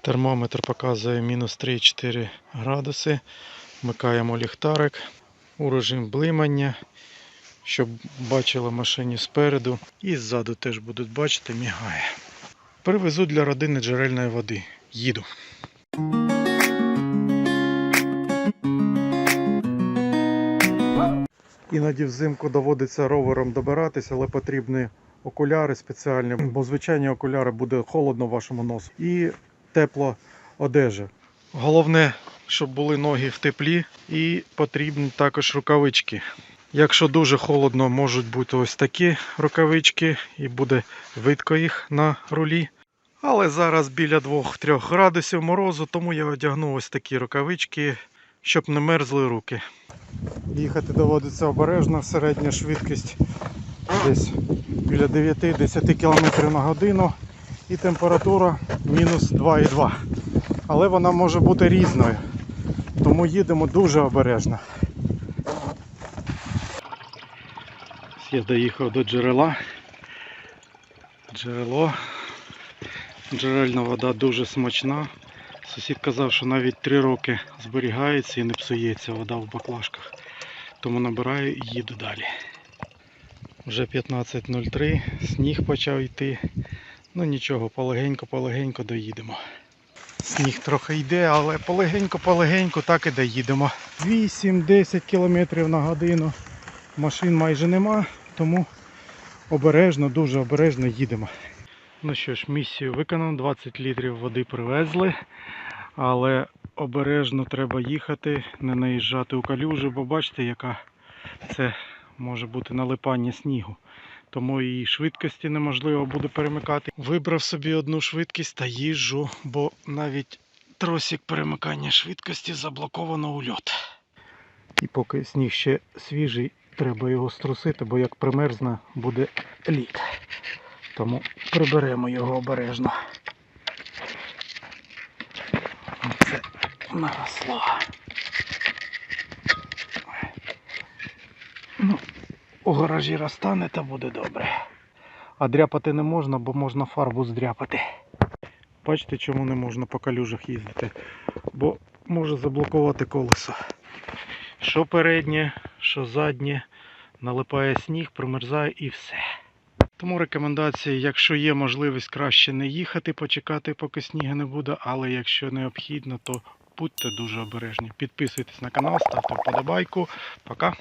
Термометр показує мінус 3,4 градуси. Вмикаємо ліхтарик у режим блимання, щоб бачила машині спереду. І ззаду теж будуть бачити, мігає. Привезу для родини джерельної води. Їду. Іноді взимку доводиться ровером добиратися, але потрібні окуляри спеціальні, бо звичайні окуляри буде холодно вашому носу і тепла одежа. Головне, щоб були ноги в теплі і потрібні також рукавички. Якщо дуже холодно, можуть бути ось такі рукавички, і буде видко їх на рулі. Але зараз біля 2-3 градусів морозу, тому я одягну ось такі рукавички, щоб не мерзли руки. Їхати доводиться обережно, середня швидкість десь біля 9-10 км на годину і температура мінус 2,2. Але вона може бути різною, тому їдемо дуже обережно. Я доїхав до джерела. Джерело. Джерельна вода дуже смачна. Сусід казав, що навіть 3 роки зберігається і не псується вода в баклажках. Тому набираю і їду далі. Вже 15.03, сніг почав йти. Ну нічого, полегенько-полегенько доїдемо. Сніг трохи йде, але полегенько-полегенько так і доїдемо. 8-10 км на годину. Машин майже нема, тому обережно, дуже обережно їдемо. Ну що ж, місію виконано, 20 літрів води привезли, але обережно треба їхати, не наїжджати у калюжу, бо бачите, яка це може бути налипання снігу. Тому і швидкості неможливо буде перемикати. Вибрав собі одну швидкість та їжджу, бо навіть тросик перемикання швидкості заблоковано у льот. І поки сніг ще свіжий, треба його струсити, бо як примерзне, буде лід. Тому приберемо його обережно. Оце наросло. У гаражі розтане та буде добре. А дряпати не можна, бо можна фарбу здряпати. Бачите, чому не можна по калюжах їздити? Бо може заблокувати колесо. Що переднє, що заднє, налипає сніг, промерзає і все. Тому рекомендація, якщо є можливість краще не їхати, почекати, поки снігу не буде, але якщо необхідно, то будьте дуже обережні. Підписуйтесь на канал, ставте вподобайку. Пока.